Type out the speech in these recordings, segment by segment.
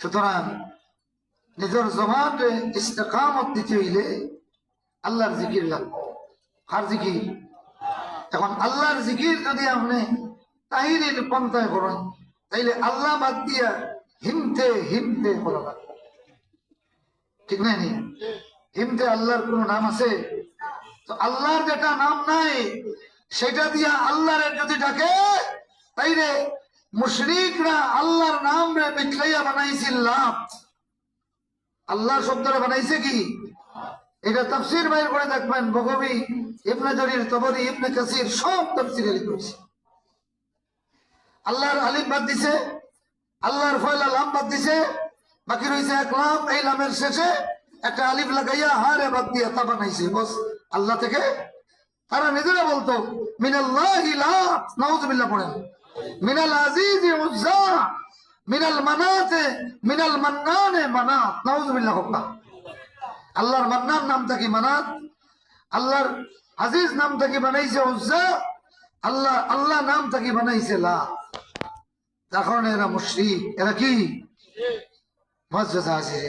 সুতরাং নিজের জমাতে ইস্তেকামত দিতে হইলে আল্লাহর জিকির লাগবে। কার জিকির? এখন আল্লাহর জিকির যদি আপনি তাহিরের পন্থায় করেন, তাইলে আল্লাহ বাদ দিয়া হিমতে হিমতে করা লাগবে। ঠিক নাই হিমতে আল্লাহর কোন নাম আছে? তো আল্লাহর যেটা নাম নাই সেটা দিয়া আল্লাহরে যদি ডাকে, তাইলে মুশরিকরা আল্লাহর নাম রে মিথলাইয়া বানাইছিল লাভ। আল্লাহ শব্দটা বানাইছে কি? এটা তাফসির বাইর করে দেখবেন, বগবি, ইবনে জরির, তবরি, ইবনে কাসির সব তাফসিরে লিখেছে আল্লাহর আলিম বাদ দিছে, আল্লাহর ফয়লা লাম বাদ দিছে, বাকি রয়েছে এক লাম, এই লামের শেষে একটা আলিফ লাগাইয়া হারে বাদ দিয়া তা বানাইছে। বস, আল্লাহ থেকে তারা নিজেরা বলতো, মিনাল্লাহি লা পড়েন মিনাল আজিজি মিনাল মানাতে, মিনাল মান্নানে মানাত, নাউজুবিল্লাহ হোক আল্লাহর মান্নান নামটা কি মানাত? আল্লাহর আজিজ নাম কি বানাইছে উজ্জা? আল্লাহ আল্লাহ নাম কি বানাইছে লা? তার কারণে এরা মুশরিক, এরা কি? মসজিদ আছে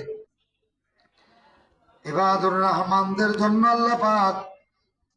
ইবাদুর রহমানদের জন্য আল্লাহ পাক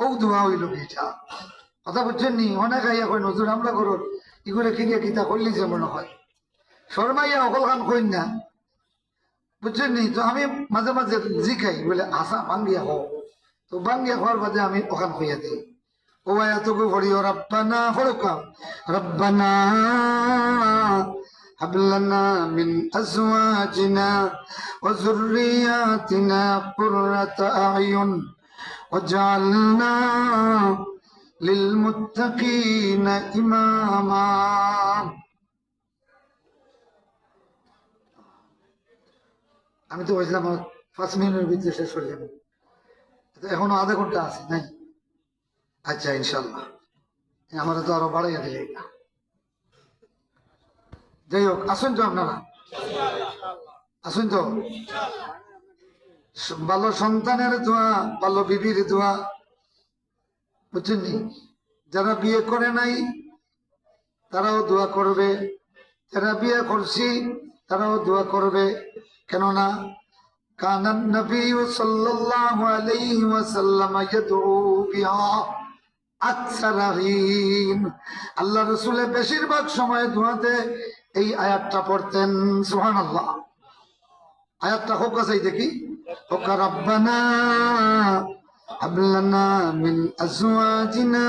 ও ধোয়া হইল এটা কথা বুঝছেন নি অনেক আইয়া কই নজর আমরা করো ইগুলো কিনে কিতা করলি যে মনে হয় শর্মাইয়া অকল কাম কইন না বুঝছেন নি তো আমি মাঝে মাঝে জিখাই বলে আশা বাঙ্গিয়া হও তো বাঙ্গিয়া হওয়ার বাদে আমি ওখান হইয়া দিই ও এতটুকু পড়ি ও রব্বানা ফরকাম রব্বানা هب لنا من أزواجنا وذرياتنا قرة أعين وجعلنا للمتقين إماما আমি তো বলছিলাম আমার পাঁচ মিনিটের ভিতরে শেষ হয়ে যাবে তো এখনো আধা ঘন্টা আছে নাই আচ্ছা ইনশাল্লাহ আমার তো আরো বাড়াইয়া দিলে এটা যাই হোক আসুন তো আপনারা আসুন তো ভালো সন্তানের দোয়া ভালো বিবির দোয়া বুঝছেন যারা বিয়ে করে নাই, তারাও দোয়া করবে। যারা বিয়ে করছি, তারাও দোয়া করবে। কেননা কানান নবী সাল্লাল্লাহু আলাইহি ওয়াসাল্লাম ইয়াদউ বিহা আকসারাহিন। আল্লাহ রসুলের বেশিরভাগ সময় দোয়াতে এই আয়াতটা পড়তেন সুহান আল্লাহ আয়াতটা হোক আছে দেখি। রব্বানা হাবলানা মিন আজওয়াজিনা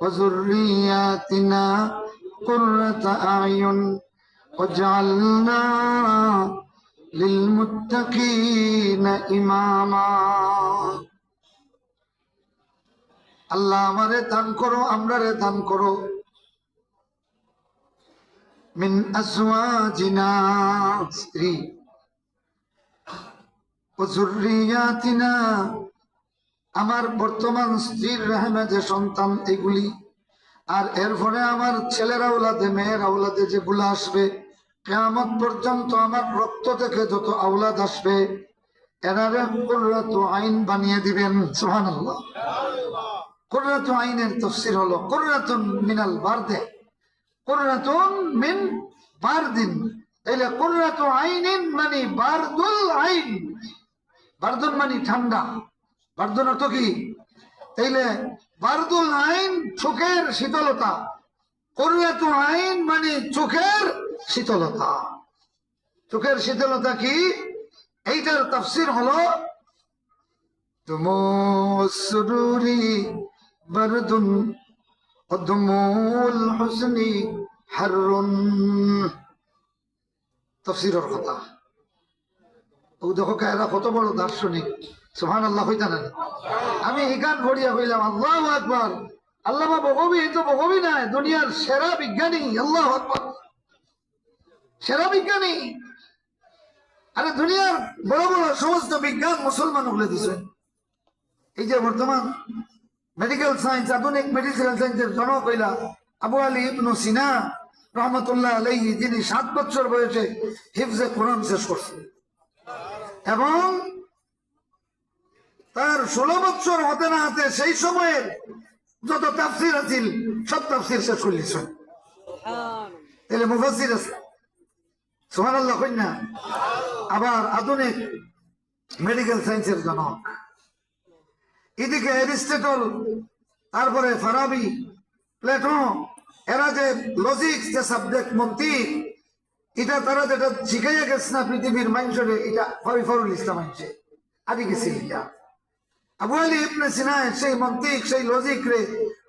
ওয়া যুররিয়াতিনা কুররাতা আয়ুন ওয়াজআলনা লিলমুত্তাকিনা ইমামা আল্লাহ আমারে দান করো, আমরারে দান করো। মিন আজওয়াজিনা, স্ত্রী। ও আমার বর্তমান স্ত্রীর রহমে যে সন্তান এগুলি, আর এরপরে আমার ছেলের আউলাদে মেয়ের আউলাদে যেগুলো আসবে, কেয়ামত পর্যন্ত আমার রক্ত থেকে যত আউলাদ আসবে, এনারে তো আইন বানিয়ে দিবেন, সুবহানাল্লাহ। কুররাতু আইনের তফসির হলো, কুররাতুন মিনাল বারদে, কুররাতুন মিন বারদিন তাইলে কুররাতু আইনিন মানে বারদুল আইন। বারদুন মানে ঠান্ডা। বারদুন অর্থ কি? তাইলে বারদুল আইন চোখের শীতলতা। করুয়াতু আইন মানে চোখের শীতলতা। চোখের শীতলতা কি? এইটার তাফসির হলো তুমুসরুরি বারদুন অদমুল হুসনি হারুন তফসিরের কথা। দেখো কত বড় দার্শনিক। সুহান আল্লাহ না? আমি ভরিয়া হইলাম, আল্লাহ আল্লাহ তো নাই, দুনিয়ার সেরা বিজ্ঞানী, আল্লাহ সেরা বিজ্ঞানী। আরে দুনিয়ার বড় বড় সমস্ত বিজ্ঞান মুসলমান বলে দিছে। এই যে বর্তমান মেডিকেল সায়েন্স আধুনিক মেডিকেল সায়েন্সের জনক হইলা আবু আলী ইবনু সিনা, রহমতুল্লাহ আলাইহি, যিনি সাত বছর বয়সে হিফজে কোরআন শেষ করছেন। এবং তার ষোলো বছর হতে না হতে সেই সময়ের যত তাফসির আছিল, সব তাফসির শেষ করলিছেন তাহলে মুফাসির আছে। সোহান আল্লাহ কন্যা আবার আধুনিক মেডিকেল সায়েন্সের জনক। এদিকে অ্যারিস্টেটল, তারপরে ফারাবি, প্লেটো, এরা যে লজিক যে সাবজেক্ট মন্ত্রী এটা তারা যেটা শিখাইয়া গেছে না পৃথিবীর মানুষের, এটা ফরিফরুল ইসলাম আনছে আদি গেছে এটা? আবু আলী ইবনে সিনা সেই মন্ত্রিক, সেই লজিক রে,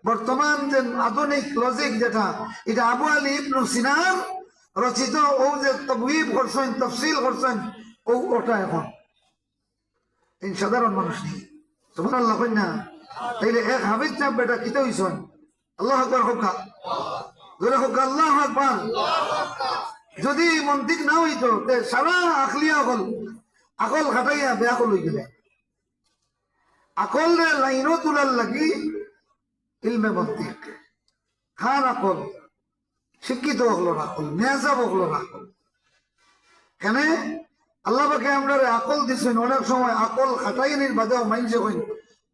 বর্তমান যে আধুনিক লজিক যেটা, এটা আবু আলী ইবনু সিনার রচিত ও যে তবুইব করছেন, তফসিল করছেন, ও ওটা এখন। এই সাধারণ মানুষ নেই। তোমার আল্লাহ না? তাইলে এক হাবিজ চাপ বেটা কিতে হইছেন আল্লাহ আকবার আল্লাহ যদি মন্ত্রিক না হইতো সারা আখলিয়া হল আকল খাটাইয়া বেয়া কল হয়ে গেলে আকল রে লাইনও তুলার লাগি ইলমে মন্ত্রিক খান আকল, শিক্ষিত হকলো আকল মেয়াজাব হকলো আকল। কেন? আল্লাহ পাকে আমরা আকল দিছেন, অনেক সময় আকল খাটাই নির বাদে মাইনছে কইন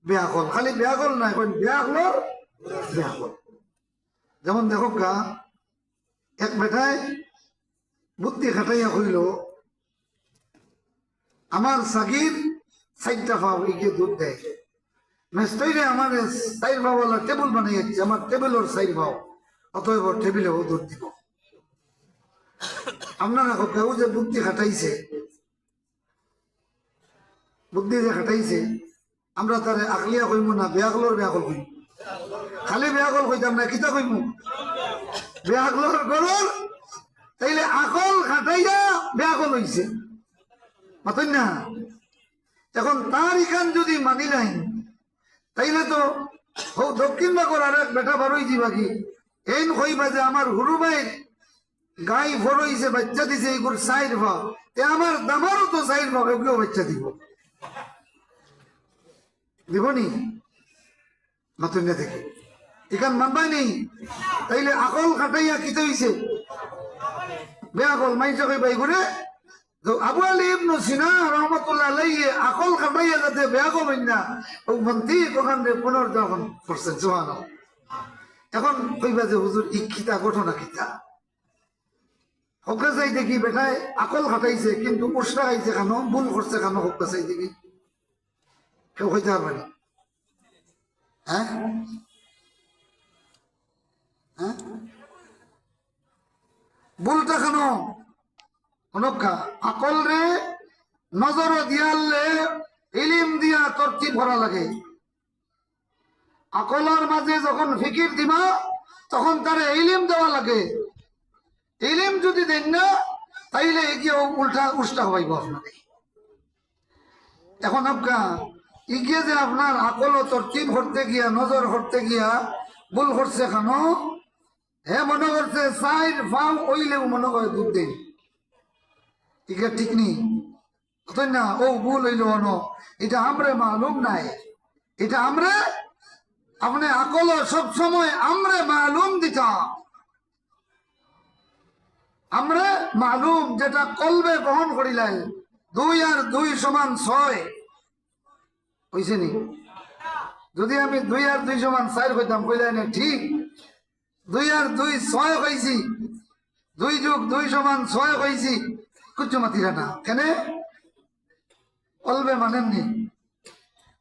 বেয়াকল খালি বেয়াকল নাই কইন বেয়াকলর বেয়াকল যেমন দেখো গা, এক বেটায় বুদ্ধি খাটাইয়া হইল আমার সাগির সাইডটা পাও এগিয়ে দুধ দেয়। মেস্তইরে আমার সাইড ভাওয়ালা টেবিল বানিয়েছে আমার টেবিলের সাইড ভাও অতএব টেবিলেও দুধ দিব। আপনারা কেউ যে বুদ্ধি খাটাইছে, বুদ্ধি যে খাটাইছে, আমরা তারে আকলিয়া কইমু না বেয়াকলর বেয়াকল কইম। খালি বেয়াকল কইতাম না, কিতা কইমু? বেয়াকলর গলর তাইলে আকল খাটাইয়া বেয়াকল হইছে। মাতই না? এখন তার ইখান যদি মানি নাই, তাইলে তো দক্ষিণ বাগর আর এক বেটা বারোই দিবা কি এইন কইবা যে আমার হুরু ভাইয়ের গাই ফরইছে বাচ্চা দিছে এইগুলো সাইড ভাব এ আমার দামারও তো সাইড ভাব এগুলো বাচ্চা দিব। দিবনি নতুন থেকে এখান মানবাই নেই তাইলে আকল খাটাইয়া কিতে হইছে বেআকল মাইছে কইবা এইগুলো তো আবু আলী ইবনু সিনা রহমতুল্লাহ আলাইহি আকল খাটাইয়া যাতে বেআকল হইন না, ও মন্ত্রী ওখান থেকে পুনর্দহন করছেন সুবহানাল্লাহ। এখন কইবা যে হুজুর ইকিতা ঘটনা কিতা? হকা চাই দেখি বেটায় আকল খাটাইছে কিন্তু উষ্টা খাইছে খানো ভুল করছে খানো হকা চাই দেখি কেউ হইতে পারবে না? হ্যাঁ? ভুলটা খানো অনক্ষা, আকল রে, নজর দিয়ালে ইলিম দিয়া তর্তি ভরা লাগে। আকলার মাঝে যখন ফিকির দিবা, তখন তারে ইলিম দেওয়া লাগে। ইলিম যদি দেন না, তাইলে এগিয়ে উল্টা উষ্টা হইব আপনাকে এখন আপকা ইগিয়ে যে আপনার আকল ও তরতিব করতে গিয়া, নজর করতে গিয়া ভুল করছে খানো হে মনে করছে সাইড ফাও ওইলেও মনে করে দুধ দেন ইগে ঠিক অতই না, ও ভুল হইল অন। এটা আমরে মালুম নাই। এটা আমরা, আপনি আকল সব সময় আমরা মালুম দিতাম। আমরা মালুম যেটা কলবে গ্রহণ করিলাই দুই আর দুই সমান ছয়। হয়েছে নি? যদি আমি দুই আর দুই সমান চার হইতাম কইলাই না ঠিক দুই আর দুই ছয় হয়েছি দুই যুগ দুই সমান ছয় হয়েছি কুচ্ছু মাতিরা না। কেন? কলবে মানেননি।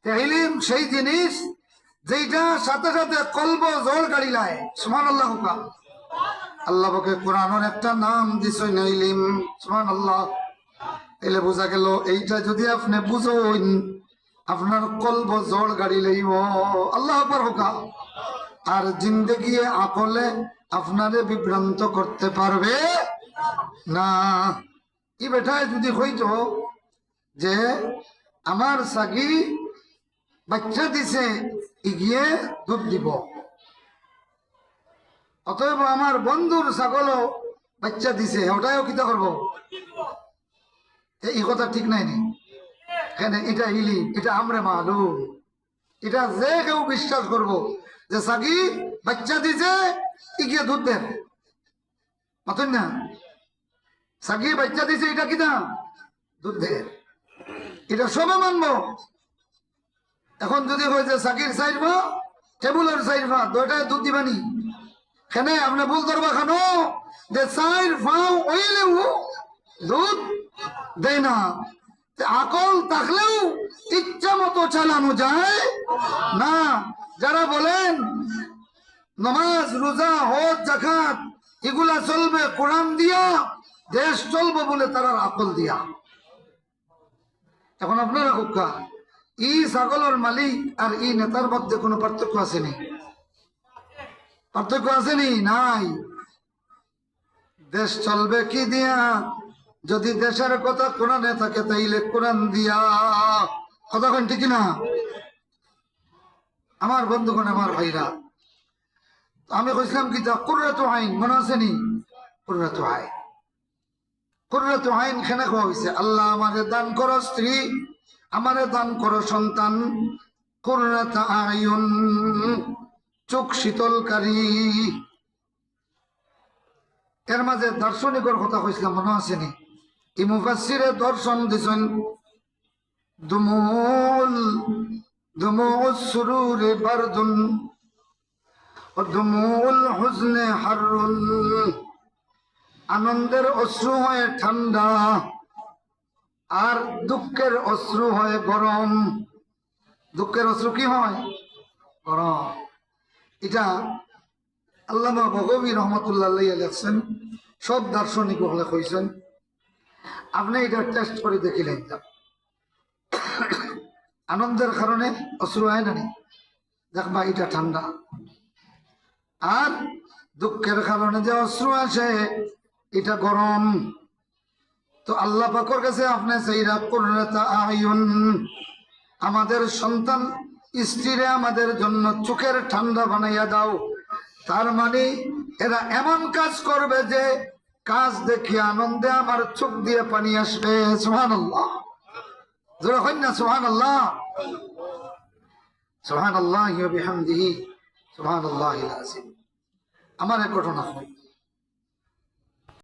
ইলিম সেই জিনিস যেইটা সাথে সাথে কলব জল গাড়িলায় সুমান আল্লাহ হুকা। আল্লাহ বকে কোরআনের একটা নাম দিছ নাইলিম সুমান আল্লাহ এলে বোঝা গেল, এইটা যদি আপনি বুঝইন, আপনার কলব জল গাড়ি লইব। আল্লাহ আকবার হুকা। আর জিন্দগি আকলে আপনারে বিভ্রান্ত করতে পারবে না। ই বেটায় যদি হইতো যে আমার সাগি বাচ্চা দিছে ইগিয়ে দুধ দিব। অতএব আমার বন্ধুর ছাগলও বাচ্চা দিছে ওটাও কিতা করব? এই কথা ঠিক নাই নি। এটা ইলি, এটা আমরে মালুম। এটা যে কেউ বিশ্বাস করব যে সাগি, বাচ্চা দিছে ইগিয়ে দুধ দেন। মতন না? সাগি, বাচ্চা দিছে, এটা কিনা দুধ দেন। এটা সবে মানবো। এখন যদি হয় যে সাকির ভা টেবুলের ভা দুইটায় দুধ দিবানি। কেন, আপনি ভুল করবা খানো, যে সাইড ফাও ওইলেও দুধ দেয় না। আকল থাকলেও ইচ্ছা মতো চালানো যায়। না, যারা বলেন, নমাজ, রোজা, হজ জাকাত এগুলা চলবে কোরআন দিয়া, দেশ চলবে বলে তারা আকল দিয়া। এখন আপনারা কুকা ই ছাগলের মালিক আর ই নেতার মধ্যে কোনো পার্থক্য আসেনি? পার্থক্য আসেনি? নাই। দেশ চলবে কি দিয়া? যদি দেশের কথা কোরআনে থাকে তাইলে কোরআন দিয়া। কথা কোন ঠিক না আমার বন্ধুগণ, আমার ভাইরা আমি কইছিলাম কি তা কুর্রাত আইন, মনে আসেনি কুর্রাত আইন। কুর্রাত আইন খেনে কোয়া হয়েছে আল্লাহ আমারে দান করো স্ত্রী, আমারে দান করো সন্তান। কুর্রাত আয়ুন চোখ শীতলকারী। এর মাঝে দার্শনিকর কথা কইছিলাম, মনে আসেনি এই মুফাসিরে দর্শন দিছেন। দুমুল দুমুল সুরুরে বারদুন, ও দুমুল হুজনে হারুন। আনন্দের অশ্রু হয় ঠান্ডা, আর দুঃখের অশ্রু হয় গরম। দুঃখের অশ্রু কি হয়? গরম। এটা আল্লামা ভগবী রহমতুল্লাহ লেখছেন সব দার্শনিক হলে কইছেন। আপনি এটা টেস্ট করে দেখিলেন আনন্দের কারণে অশ্রু হয় না দেখবা এটা ঠান্ডা। আর দুঃখের কারণে যে অশ্রু আসে, এটা গরম। তো আল্লাহ পাকর কাছে আপনি সেইরা কুররাতা আয়ুন। আমাদের সন্তান স্ত্রীরে আমাদের জন্য চোখের ঠান্ডা বানাইয়া দাও। তার মানে এরা এমন কাজ করবে যে কাজ দেখি আনন্দে আমার চোখ দিয়ে পানি আসবে সোহান আল্লাহ হই না সোহান আল্লাহ সোহান আল্লাহ সোহান আল্লাহ আমার এক ঘটনা হয়।